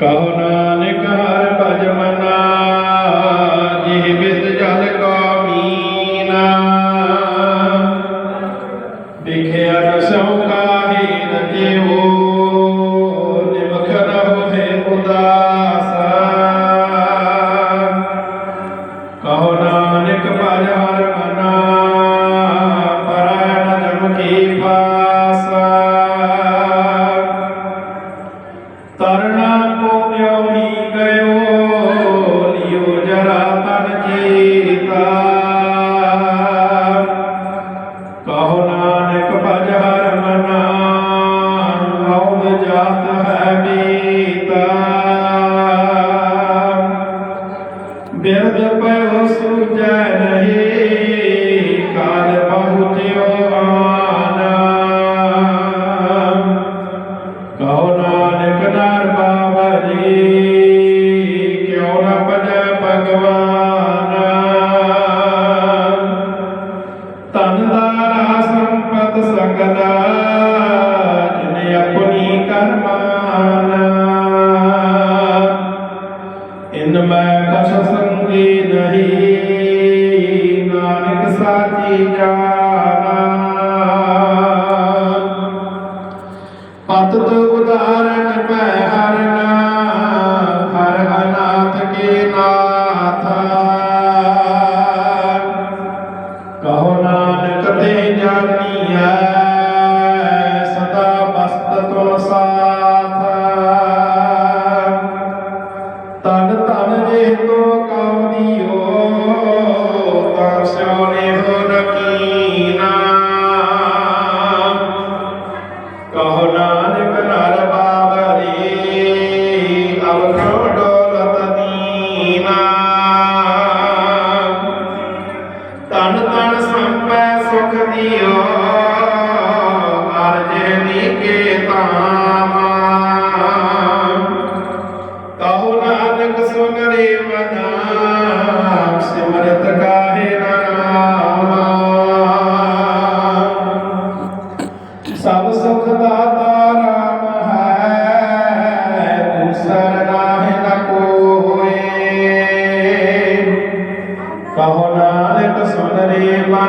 ਕਹੋ nosso lugar.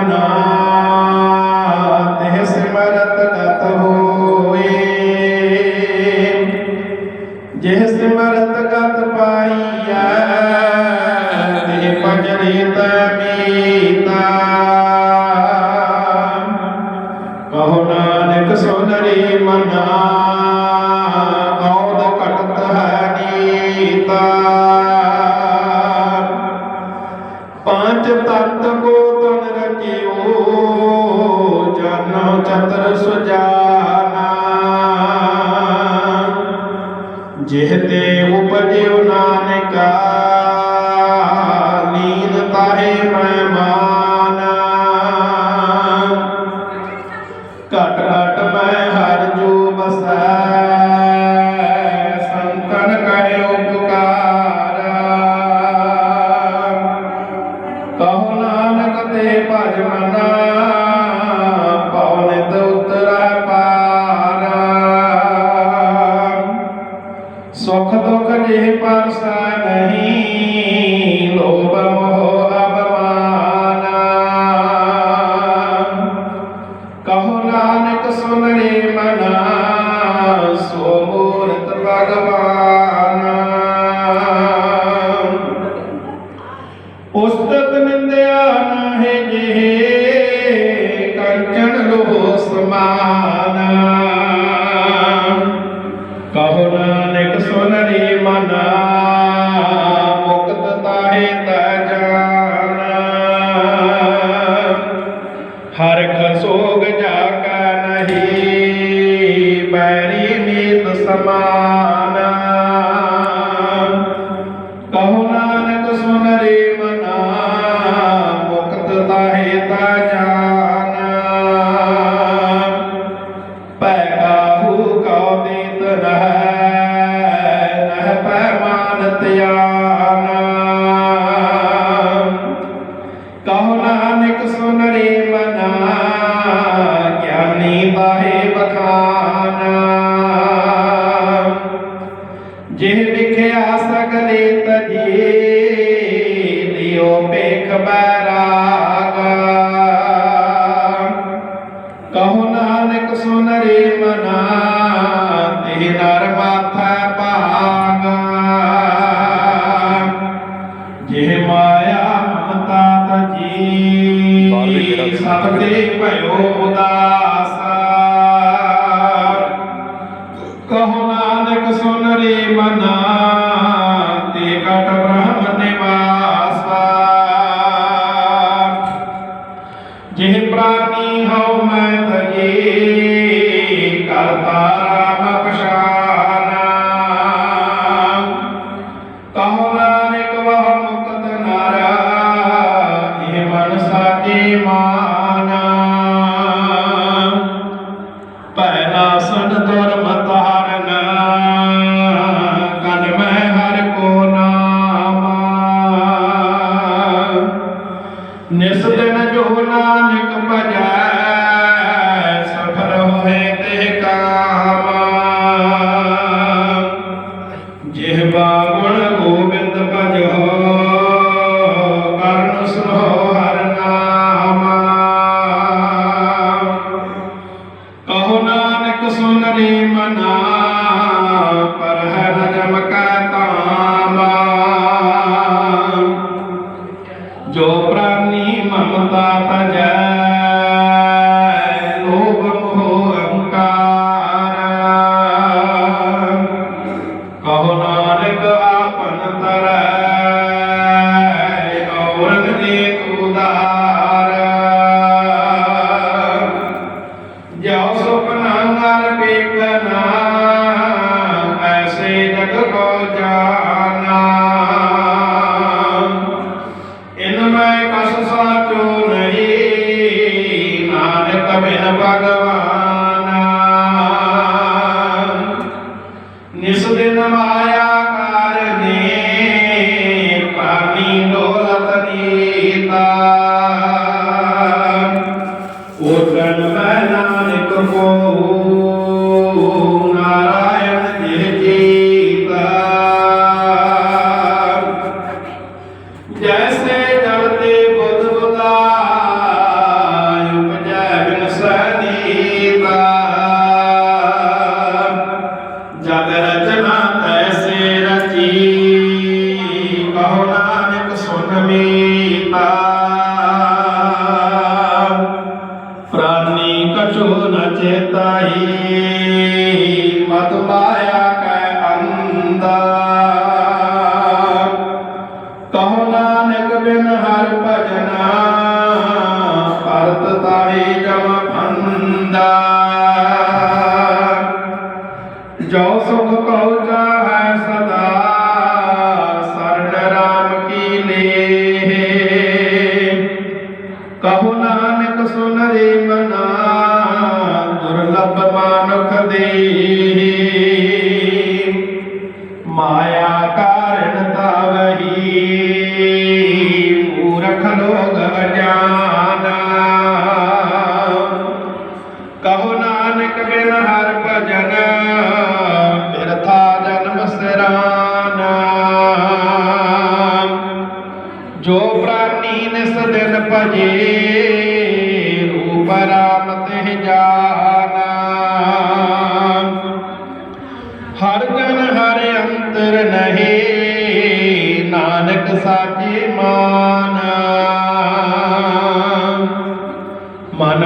not ਲੋ ਜਿਹ ਵਿਖਿਆ ਸਗਲੇ ਤਜੀ ਲਿਓ ਪੇਖ ਬੈਰਾਗ ਮਨ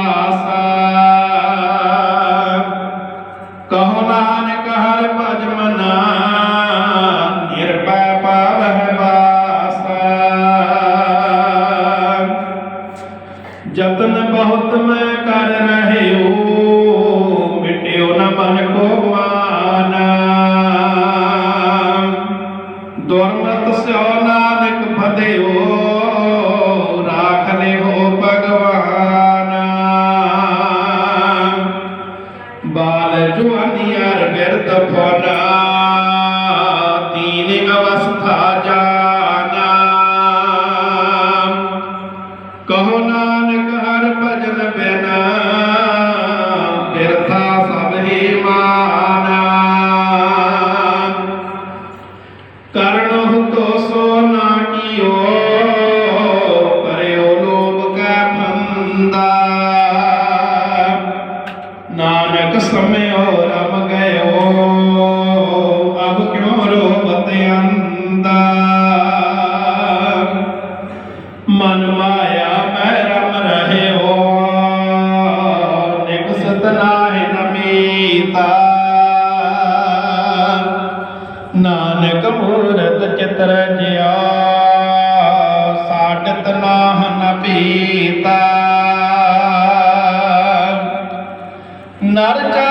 the ਪੀਤਾ। ਨਰਕਾ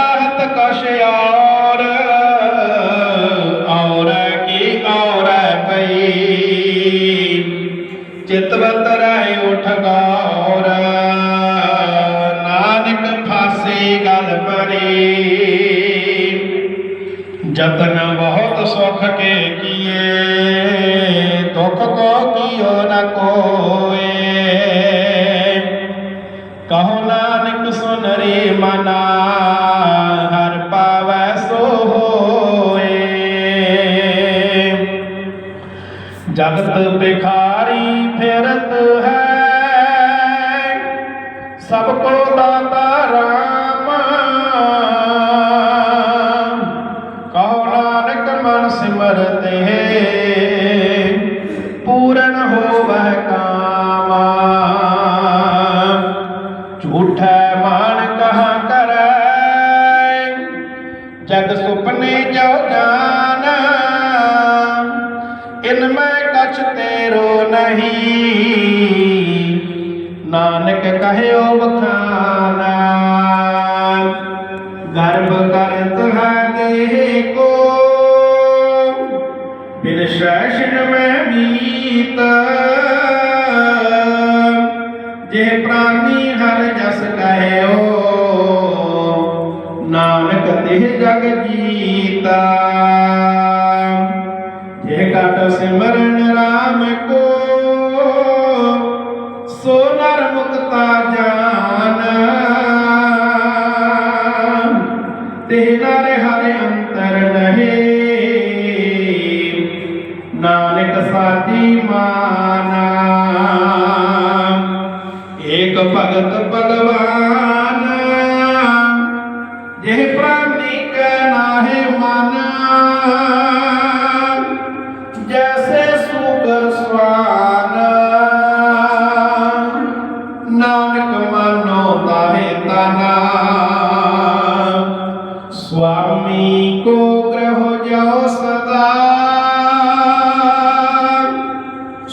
ਭਿਖਾਰੀ ਫਿਰਤ ਹੈ। ਸਭ ਕੋ ਦਾਤਾ ਇਹ ਜਗ ਜੀਤਾ। ਜੇ ਘਟ ਸਿਮਰਨ ਰਾਮ ਕੋ ਸੋ ਨਰ ਮੁਕਤਾ ਜਾ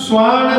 ಸ್ವಾಣ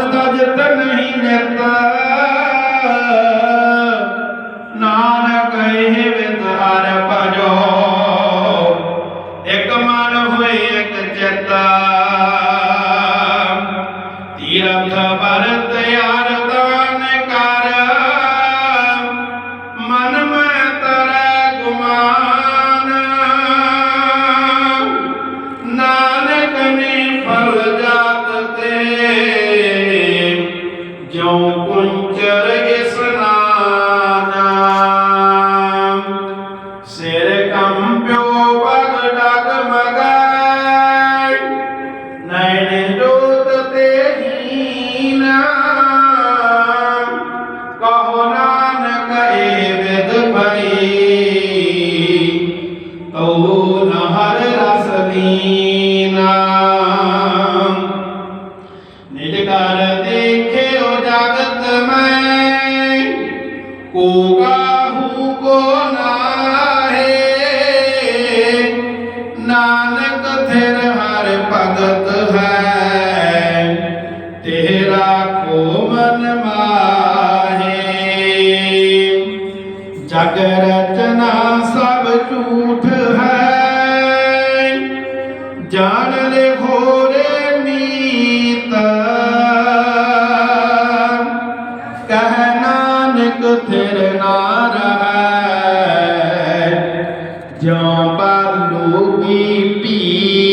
জবা লোকি পি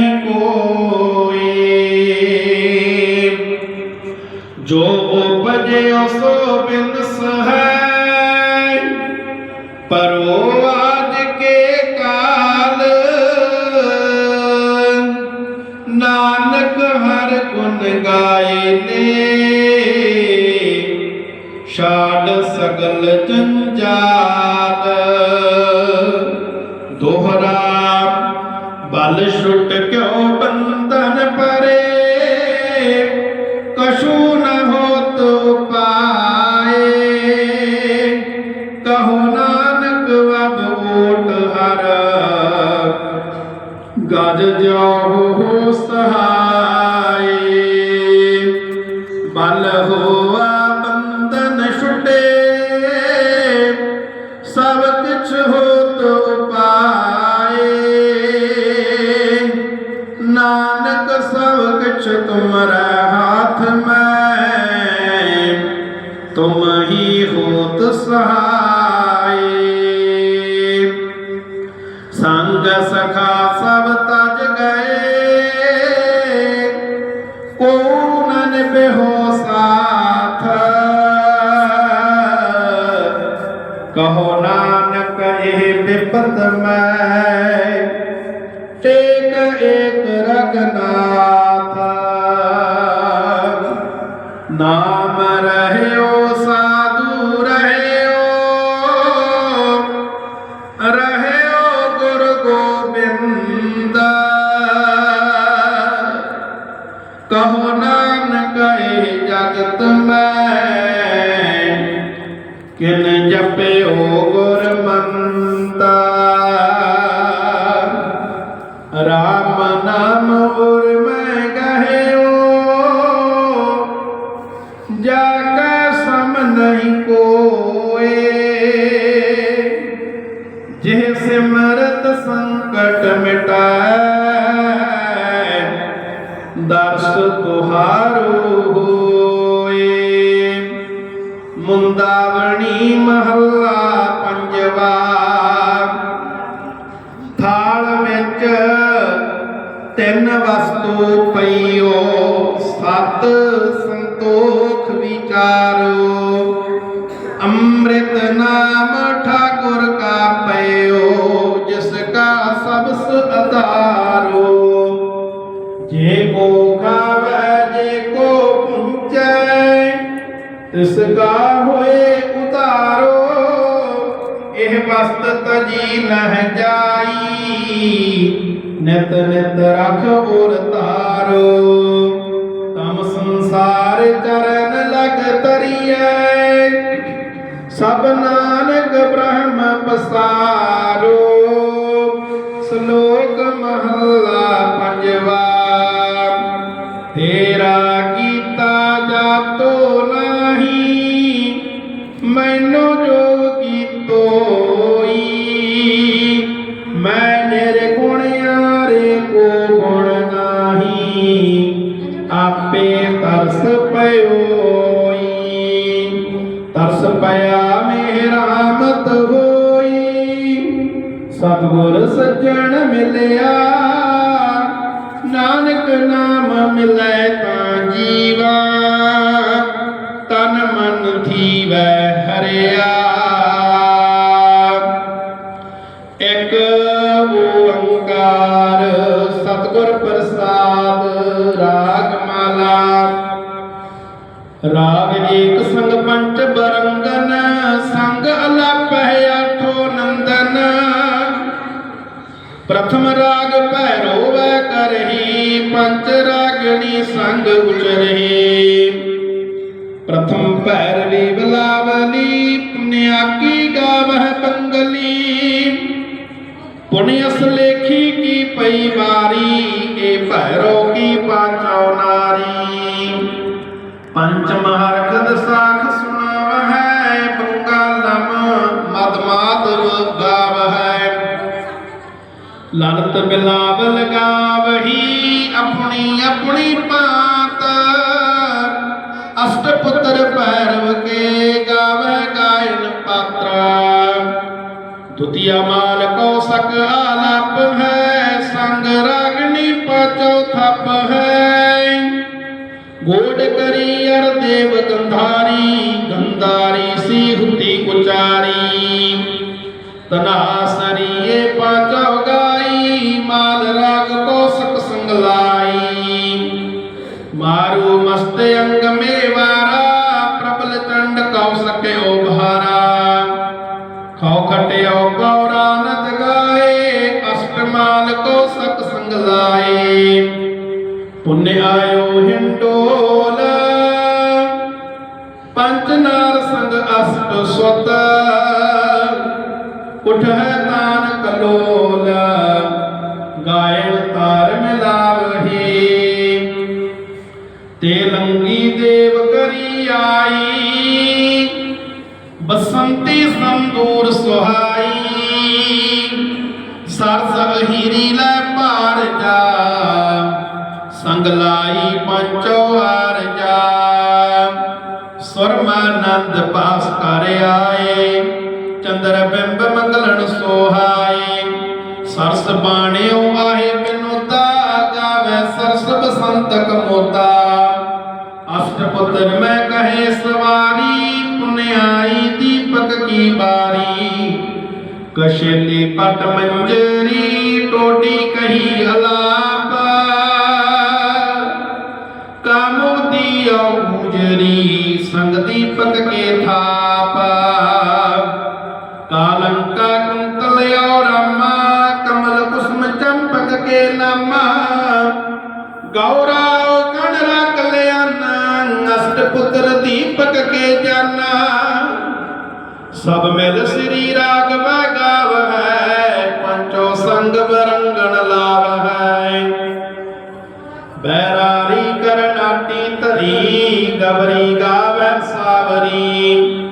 ko هو ਮਹੱਲਾ ਪੰਜਵਾ। ਥਾਲ ਵਿੱਚ ਤਿੰਨ ਵਸਤੂ ਪਈਓ, ਸਤ ਸੰਤੋਖ ਵਿਚਾਰੋ। ਅੰਮ੍ਰਿਤ ਨਾਮ ਠਾਕੁਰ ਕਾ ਪਇਓ ਜਿਸ ਕਾ ਸਬਸ ਅਧਾਰੋ। ਜੇ ਕੋ ਖਾਵੇ, ਜੇ ਕੋ ਪੁੰਚੈ ਤਿਸ ਕਾ ਹੋਏ ਉਤਾਰੋ ਇਹ ਵਸਤ ਤਜੀ ਨਹਿ ਜਾਈ। ਨਿਤ ਨਿਤ ਰਖ ਉਰ ਤਾਰੋ, ਤਮ ਸੰਸਾਰ ਚਰਨ ਲਗ ਤਰੀਐ। ਸਭ ਨਾਨਕ ਬ੍ਰਹਮ ਪਸਾਰੋ, ਸ਼ਲੋਕ ਮਹੱਲਾ ਪੰਜਵਾ। ਮੈਨੂੰ ਜੋ ਕੀਤੋਈ ਮੈਂ ਨਿਰਗੁਣ ਯਾਰੇ ਕੋ ਗੁਣ ਨਾਹੀ। ਆਪੇ ਤਰਸ ਪਇਓਈ ਤਰਸ ਪਿਆ ਮੇਰਾ ਮਤ ਹੋਈ। ਸਤਿਗੁਰ ਸੱਜਣ ਮਿਲਿਆ। ਨਾਨਕ ਨਾਮ ਮਿਲੈ ਪ੍ਰਥਮ ਰਾਗ ਭੈਰੋ ਵੈ ਕਰਹੀ ਪੰਚ ਰਾਗਣੀ ਸੰਗ ਉਚਰਹੀ। ਪ੍ਰਥਮ ਭੈਰਵੀ ਬਲਾਵਲੀ ਪੁਨਿਆਕੀ ਗਾਵਹਿ ਬੰਗਲੀ ਪੁਨਿਅਸ ਲੇਖੀ ਕੀ ਪਈ ਵਾਰੀ, ਏ ਭੈਰੋ ਕੀ ਪਾਚੋ ਨਾਰੀ। ਪੰਚ ਮਹਰਖਦ ਸਾਖ ਸੁਣਾਵਹਿ ਬੰਗਾਲਮ ਮਦ ਮਾਧਵ ਗਾਵਹਿ। ਲਲਤ ਬਿਲਾਵਲ ਗਾਵਹੀ ਆਪਣੀ ਆਪਣੀ ਪਾਤ ਅਸ਼ਟ ਪੁੱਤਰ ਭੈਰਵ ਕੇ ਗਾਵੇ ਗਾਇਨ ਪਾਤਰ। ਦੁਤੀਆ ਮਾਲ ਕੋ ਸਕ ਆਲਾਪ ਹੈ, ਸੰਗ ਰਾਗਣੀ ਪਾਚੋ ਥਪ ਹੈ। ਗੋਡ ਕਰੀ ਅਰ ਦੇਵ ਗੰਧਾਰੀ ਗੰਧਾਰੀ ਸੀ ਹੁਤੀ ਉਚਾਰੀ। ਤਨਾ ਉਠੈ ਤਾਨ ਕਲੋਲ ਗਾਇਣ ਤਾਰ ਮਿਲਾਵਹੀ। ਤੇ ਲੰਗੀ ਦੇਵ ਕਰੀ ਆਈ, ਬਸੰਤੀ ਸੰਦੂਰ ਸੁਹਾਈ। ਸਰਸ ਅਹੀਰੀ ਲੈ ਭਾਰ ਜਾ, ਸੰਗ ਲਾਈ ਪੰਚੋ ਆਰ ਜਾ। ਸੁਰਮਾਨੰਦ ਪਾਸ ਕਰ ਆਏ। ਚੰਦਰ ਬਿੰਬ ਮੰਗਲਣ ਸੋਹਾਏ ਸਰਸ ਬਾਣਿਓ ਆਏ ਬਿਨੋਦਾ ਗਾਵੇ ਸਰਸ ਬਸੰਤ ਕਮੋਦਾ ਅਸ਼ਟ ਮੈਂ ਕਹੇ, ਸਵਾਰੀ ਪੁਨਿਆਈ ਦੀਪਕ ਕੀ ਬਾਰੀ। ਕਸ਼ੇਲੀ ਪਟ ਮੰਜਰੀ ਟੋਡੀ ਕਹੀ ਅਲਾਪ। ਕਾਮੋਦੀ ਔਜਰੀ ਸੰਗ ਦੀਪਕ ਸਭ ਮਿਲ ਸ੍ਰੀ ਰਾਗ ਰਾਗਵ ਗਾਵ ਹੈ ਪੰਚੋ ਸੰਗ ਬਰੰਗਣ ਲਾਵ ਹੈ ਬੈਰਾਰੀ ਕਰਨਾਟੀ ਧਰੀ ਗਵਰੀ ਗਾਵੈ ਸਾਵਰੀ।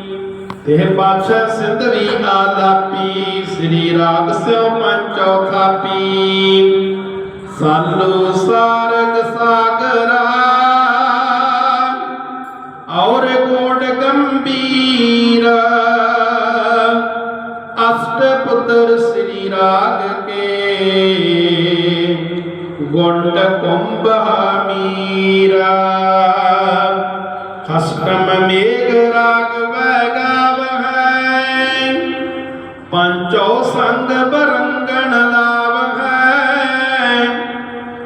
ਤੇ ਪਾਛ ਸਿੰਧਵੀ ਆਲਾਪੀ ਸ੍ਰੀ ਰਾਗ ਸਿਓ ਪੰਚੋ ਥਾਪੀ ਸਾਲੂ ਸਾਰਗ ਸਾਗਰਾ ਕੇ ਗੁੰਡ ਕੁੰਭ ਮੀਰਾ। ਖਸਟਮ ਮੇਘ ਰਾਗ ਵੈਗਾਵ ਹੈ ਪੰਚੋ ਸੰਗ ਬਰੰਗਣ ਲਾਵ ਹੈ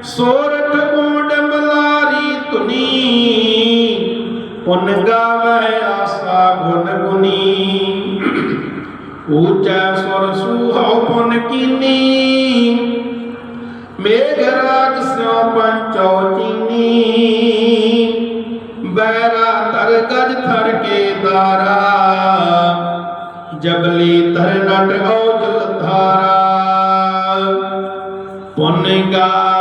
ਸੋਰਠ ਕੋਡ ਮਲਾਰੀ ਧੁਨੀ। ਪੁਨ ਗਾਵੈ ਆਸਾ ਗੁਣ ਗੁਨੀ। ਊਚਾ ਸੁਰ ਗਜ ਥਰ ਕੇ ਦਾਰਾ ਜਬਲੀ ਤਰ ਨਟ ਔਜਲ ਧਾਰਾ। ਪੁਨ ਗਾਵੇ